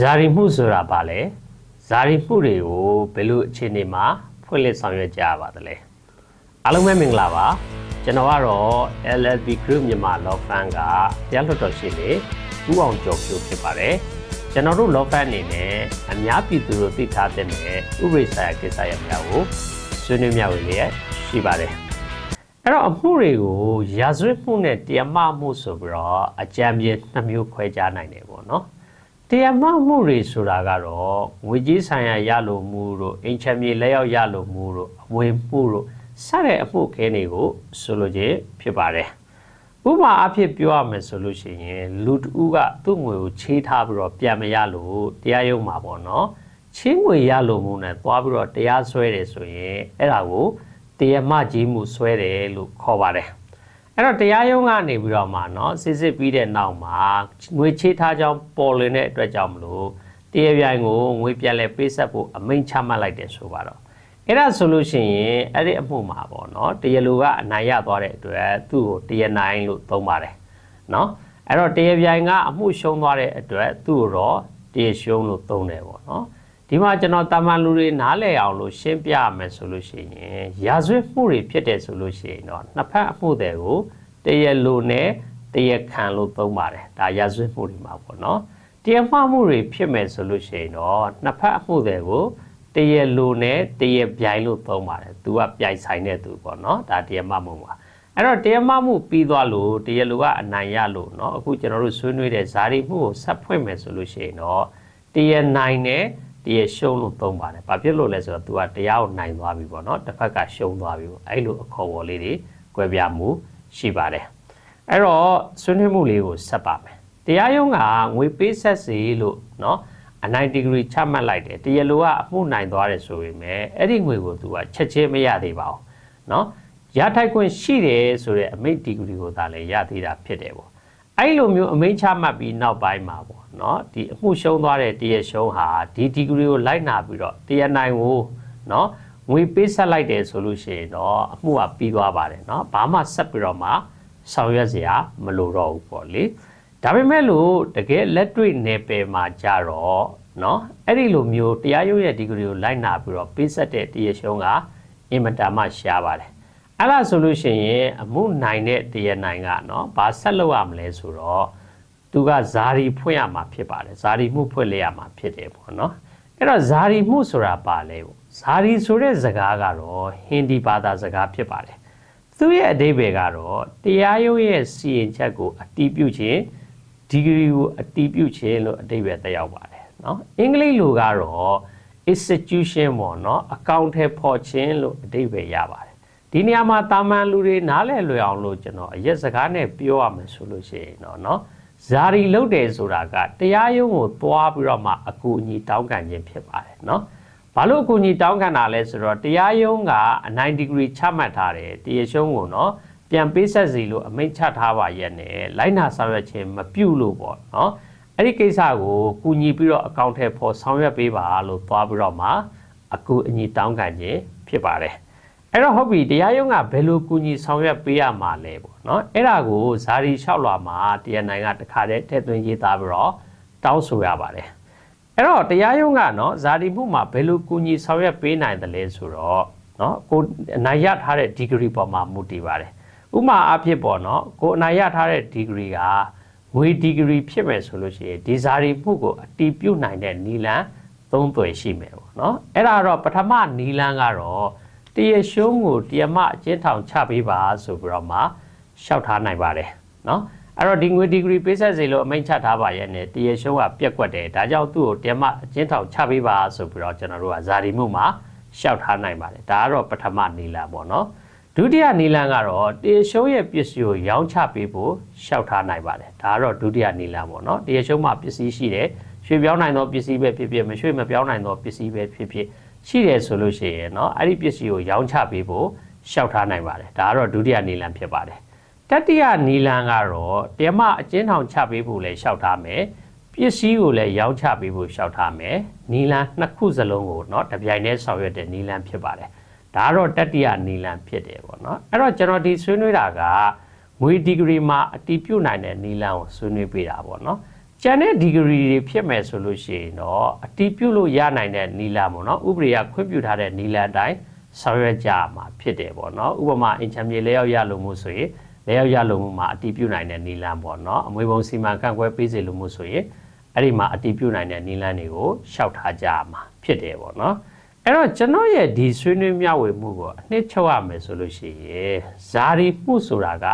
ဇာရီမှုဆိုတာဘာလဲဇာရီမှုတွေကိုဘယ်လိုအခြေအနေမှာဖွင့်လှစ်ဆောင်ရွက်ကြရပါသလဲအားလုံးပဲမင်္ဂလာပါကျွန်တော်ကတော့ LLB Group မြန်မာ Law Firm ကတရားလွှတ်တော်ရှိနေဦးအောင်ကျော်ဖြိုးဖြစ်ပါတယ်ကျွန်တော်တို့ Law Firm အနေနဲ့အများပြည်သူတို့သိထားတဲ့ဥပဒေဆိုင်ရာကိစ္စရပ်များကိုဆွေးနွေးမျှဝေလျက်ရှိပါတယ်အဲ့တော့အမှုတွေကိုရာဇဝတ်မှုနဲ့တရားမမှုဆိုပြီးတော့အကြံပြနှမျိုးခွဲခြားနိုင်တယ်ပေါ့နော် တရားမမှုတွေဆိုတာကတော့ငွေကြေးဆိုင်ရာရလိုမှုတို့အင်ချမ်းမြေလက်ရောက်ရလိုမှုတို့အဝေမှုတို့စတဲ့အမှုခဲတွေကိုဆိုလိုခြင်းဖြစ်ပါတယ်။ဥပမာအဖြစ်ပြောရမယ်ဆိုလို့ရှိရင်လူတဦးကသူ့ငွေကိုချေးထားပြီးတော့ပြန်မရလို့တရားရုံးမှာပေါ့နော်။ချင်းငွေရလိုမှုနဲ့သွားပြီးတော့တရားစွဲတယ်ဆိုရင်အဲ့ဒါကိုတရားမကြီးမှုစွဲတယ်လို့ခေါ်ပါတယ်။ အဲ့တော့တရားရုံးကနေပြီးတော့မှနော်စစ်စစ်ပြီးတဲ့နောက်မှာငွေချေးထားကြောင်းပေါ်လွင်တဲ့အတွက်ကြောင့်မလို့တရားပြိုင်ကိုငွေပြန်လဲပေးဆက်ဖို့အမိန့်ချမှတ်လိုက်တယ်ဆိုပါတော့အဲ့ဒါဆိုလို့ရှိရင်အဲ့ဒီအမှုမှာပေါ့နော်တရားလိုကအနိုင်ရသွားတဲ့အတွက်သူ့ကိုတရားနိုင်လို့သုံးပါတယ်နော်အဲ့တော့တရားပြိုင်ကအမှုရှုံးသွားတဲ့အတွက်သူ့ကိုတော့တရားရှုံးလို့သုံးတယ်ပေါ့နော် ဒီမှာကျွန်တော်တာမန်လူတွေနားလည်အောင်လို့ရှင်းပြရမယ်ဆိုလို့ရှိရင်ရာဇဝတ်မှုတွေဖြစ်တယ်ဆိုလို့ရှိရင်တော့နှစ်ဖက်အမှုတွေကို တရားလိုနဲ့တရားခံလို့သုံးပါတယ်ဒါရာဇဝတ်မှုတွေမှာပေါ့နော်တရားမှားမှုတွေဖြစ်မယ်ဆိုလို့ရှိရင်တော့နှစ်ဖက်အမှုတွေကိုတရားလိုနဲ့တရားပြိုင်လို့သုံးပါတယ်သူကပြိုင်ဆိုင်တဲ့သူပေါ့နော်ဒါတရားမှားမှုပါအဲ့တော့တရားမှားမှုပြီးသွားလို့တရားလိုကအနိုင်ရလို့เนาะအခုကျွန်တော်တို့ဆွေးနွေးတဲ့ဇာတိမှုကိုဆက်ဖွင့်မယ်ဆိုလို့ရှိရင်တော့တရားနိုင်နဲ့ တရားရှုံးလို့သုံးပါတယ်။ဘာဖြစ်လို့လဲဆိုတော့ तू ကတရားကိုနိုင်သွားပြီပေါ့နော်။တစ်ဖက်ကရှုံးသွားပြီပေါ့။အဲ့လိုအခေါ်အဝေါ်လေးတွေ꿰ပြမှုရှိပါတယ်။အဲ့တော့ဆွေးနွေးမှုလေးကိုဆက်ပါမယ်။တရားရုံးကငွေပေးဆက်စီလို့နော်အနိုင်ဒီဂရီချမှတ်လိုက်တယ်။တရားလိုကအမှုနိုင်သွားတယ်ဆိုပေမဲ့အဲ့ဒီငွေကို तू ကချက်ချင်းမရသေးပါဘူး။နော်ရထိုက်ခွင့်ရှိတယ်ဆိုတဲ့အမိတ်ဒီဂရီကိုသာလည်းရသေးတာဖြစ်တယ်ပေါ့။အဲ့လိုမျိုးအမိန့်ချမှတ်ပြီးနောက်ပိုင်းမှာပေါ့ ါ့ နော်ဒီအမှုရှုံးသွားတဲ့တရားရှုံးဟာဒီဒီဂရီကိုလိုက်နာပြီးတော့တရားနိုင်ကိုနော်ငွေပေးဆက်လိုက်တယ်ဆိုလို့ရှိရင်တော့အမှုကပြီးသွားပါတယ်နော်ဘာမှဆက်ပြီးတော့မှဆောင်ရွက်စရာမလိုတော့ဘူးပေါ့လေဒါပေမဲ့လို့တကယ်လက်တွေ့နယ်ပယ်မှာကြတော့နော်အဲ့ဒီလိုမျိုးတရားရုံးရဲ့ဒီဂရီကိုလိုက်နာပြီးတော့ပေးဆက်တဲ့တရားရှုံးကအင်မတန်မှရှားပါတယ်အဲ့ဒါဆိုလို့ရှိရင်အမှုနိုင်တဲ့တရားနိုင်ကနော်ဘာဆက်လုပ်ရမလဲဆိုတော့ သူကဇာရီဖွင့်ရမှာဖြစ်ပါတယ်ဇာရီမှုဖွင့်လဲရမှာဖြစ်တယ်ပေါ့နော်အဲ့တော့ဇာရီမှုဆိုတာပါလဲပေါ့ဇာရီဆိုတဲ့စကားကတော့ဟင်ဒီဘာသာစကားဖြစ်ပါတယ်သူရဲ့အဓိပ္ပာယ်ကတော့တရားရုံးရဲ့စီရင်ချက်ကိုအတီးပြုခြင်းဒီဂရီကိုအတီးပြုခြင်းလို့အဓိပ္ပာယ်သက်ရောက်ပါတယ်နော်အင်္ဂလိပ်လိုကတော့ institution ပေါ့နော်အကောင့်ထဲပေါ်ခြင်းလို့အဓိပ္ပာယ်ရပါတယ်ဒီနေရာမှာတာမန်လူတွေနားလည်လွယ်အောင်လို့ကျွန်တော်အရက်စကားနဲ့ပြောရမယ်ဆိုလို့ရှိရင်တော့เนาะ ဇာရီလုတ်တယ်ဆိုတာကတရားရုံးကိုသွားပြီးတော့မှအကူအညီတောင်းခံခြင်းဖြစ်ပါတယ်เนาะဘာလို့အကူအညီတောင်းခံတာလဲဆိုတော့တရားရုံးကအနိုင်ဒီဂရီချမှတ်ထားတယ်တရားရှုံးကိုเนาะပြန်ပေးဆက်စီလို့အမိန့်ချထားပါရဲ့နဲ့လိုက်နာဆောင်ရွက်ခြင်းမပြုလို့ပေါ့เนาะအဲ့ဒီကိစ္စကိုကူညီပြီးတော့အကောင့်ထဲပေါ်ဆောင်ရွက်ပေးပါလို့သွားပြီးတော့မှအကူအညီတောင်းခံခြင်းဖြစ်ပါတယ် အဲ့တော့ဟုတ်ပြီတရားရုံးကဘယ်လိုကူညီဆောင်ရွက်ပေးရမှာလဲပေါ့နော်အဲ့ဒါကိုဇာတိလျှောက်လွာမှာတရားနိုင်ကတခါတည်းထည့်သွင်းရေးသားပြီးတော့တောင်းဆိုရပါတယ်အဲ့တော့တရားရုံးကနော်ဇာတိမှုမှာဘယ်လိုကူညီဆောင်ရွက်ပေးနိုင်တယ်လဲဆိုတော့နော်ကိုနိုင်ရထားတဲ့ degree ပေါ်မှာမူတည်ပါတယ်ဥမာအဖြစ်ပေါ့နော်ကိုအနိုင်ရထားတဲ့ degree ကဝေ degree ဖြစ်မယ်ဆိုလို့ရှိရင်ဒီဇာတိမှုကိုအတီးပြုတ်နိုင်တဲ့နီလန်သုံးသွယ်ရှိမယ်ပေါ့နော်အဲ့ဒါတော့ပထမနီလန်ကတော့ တရရှုံးကိုတရမအကျဉ်းထောင်ချပေးပါဆိုပြီးတော့မှလျှောက်ထားနိုင်ပါတယ်နော်အဲ့တော့ဒီငွေဒီဂရီပေးဆက်စေလို့အမိန့်ချထားပါရဲ့နဲ့တရရှုံးကပြက်ကွက်တယ်ဒါကြောင့်သူ့ကိုတရမအကျဉ်းထောင်ချပေးပါဆိုပြီးတော့ကျွန်တော်တို့ကဇာတိမှုမှာလျှောက်ထားနိုင်ပါတယ်ဒါကတော့ပထမနီလာပေါ့နော်ဒုတိယနီလန်ကတော့တေရှုံးရဲ့ပစ္စည်းကိုရောင်းချပေးဖို့လျှောက်ထားနိုင်ပါတယ်ဒါကတော့ဒုတိယနီလန်ပေါ့နော်တေရှုံးမှာပစ္စည်းရှိတယ်ရွှေပြောင်းနိုင်သောပစ္စည်းပဲဖြစ်ဖြစ်မရွှေမပြောင်းနိုင်သောပစ္စည်းပဲဖြစ်ဖြစ် ရှိတယ်ဆိုလို့ရှိရင်เนาะအဲ့ဒီပစ္စည်းကိုရောင်းချပေးဖို့လျှောက်ထားနိုင်ပါတယ်ဒါကတော့ဒုတိယနီလန်ဖြစ်ပါတယ်တတိယနီလန်ကတော့တရမအကျဉ်းထောင်ချပေးဖို့လည်းလျှောက်ထားမယ်ပစ္စည်းကိုလည်းရောင်းချပေးဖို့လျှောက်ထားမယ်နီလန်နှစ်ခုစလုံးကိုเนาะတပြိုင်တည်းဆောင်ရွက်တဲ့နီလန်ဖြစ်ပါတယ်ဒါကတော့တတိယနီလန်ဖြစ်တယ်ပေါ့เนาะအဲ့တော့ကျွန်တော်ဒီဆွေးနွေးတာကငွေဒီဂရီမှာအတီးပြုတ်နိုင်တဲ့နီလန်ကိုဆွေးနွေးပေးတာပေါ့เนาะ ကျန်တဲ့ degree တွေဖြစ်မယ်ဆိုလို့ရှိရင်တော့အတီးပြုတ်လို့ရနိုင်တဲ့နီလာပေါ့နော်ဥပဒေကခွင့်ပြုထားတဲ့နီလာအတိုင်းဆောင်ရွက်ကြရမှာဖြစ်တယ်ပေါ့နော်ဥပမာအင်ချမ်းမြေလဲရောက်ရလို့မှုဆိုရင်လဲရောက်ရလို့မှုမှာအတီးပြုတ်နိုင်တဲ့နီလာပေါ့နော်အမွေပုံစီမံခန့်ခွဲပေးစေလို့မှုဆိုရင်အဲ့ဒီမှာအတီးပြုတ်နိုင်တဲ့နီလာတွေကိုရှောက်ထားကြရမှာဖြစ်တယ်ပေါ့နော်အဲ့တော့ကျွန်တော်ရဲ့ဒီဆွေးနွေးမျှဝေမှုကိုအနှစ်ချုပ်ရမယ်ဆိုလို့ရှိရင်ဇာရီမှုဆိုတာက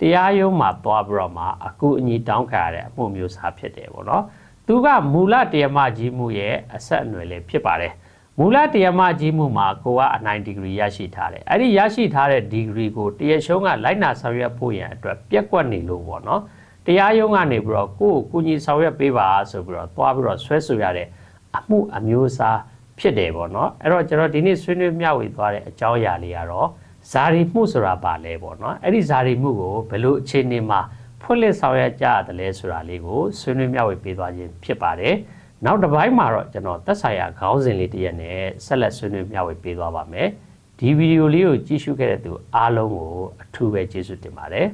တရားရုံးမှာသွားပြီးတော့မှအကူအညီတောင်းခံရတဲ့အမှုမျိုးစားဖြစ်တယ်ပေါ့နော်။သူကမူလတရားမကြီးမှုရဲ့အဆက်အနွယ်လေးဖြစ်ပါတယ်။မူလတရားမကြီးမှုမှာကိုကအနိုင်ဒီဂရီရရှိထားတယ်။အဲ့ဒီရရှိထားတဲ့ဒီဂရီကိုတရားရှုံးကလိုက်နာဆောင်ရွက်ဖို့ရန်အတွက်ပြက်ကွက်နေလို့ပေါ့နော်။တရားရုံးကနေပြီးတော့ကိုယ့်ကိုကူညီဆောင်ရွက်ပေးပါဆိုပြီးတော့သွားပြီးတော့ဆွဲဆိုရတဲ့အမှုအမျိုးအစားဖြစ်တယ်ပေါ့နော်။အဲ့တော့ကျွန်တော်ဒီနေ့ဆွေးနွေးမျှဝေသွားတဲ့အကြောင်းအရာလေးကတော့ ဇာရီမှုဆိုတာပါလဲပေါ့နော်အဲ့ဒီဇာရီမှုကိုဘယ်လိုအခြေအနေမှာဖွင့်လှစ်ဆောင်ရွက်ကြရတယ်လဲဆိုတာလေးကိုဆွေးနွေးမျှဝေပေးသွားခြင်းဖြစ်ပါတယ်နောက်တစ်ပိုင်းမှာတော့ကျွန်တော်သက်ဆိုင်ရာခေါင်းစဉ်လေးတစ်ရက်နဲ့ဆက်လက်ဆွေးနွေးမျှဝေပေးသွားပါမယ်ဒီဗီဒီယိုလေးကိုကြည့်ရှုခဲ့တဲ့သူအားလုံးကိုအထူးပဲကျေးဇူးတင်ပါတယ်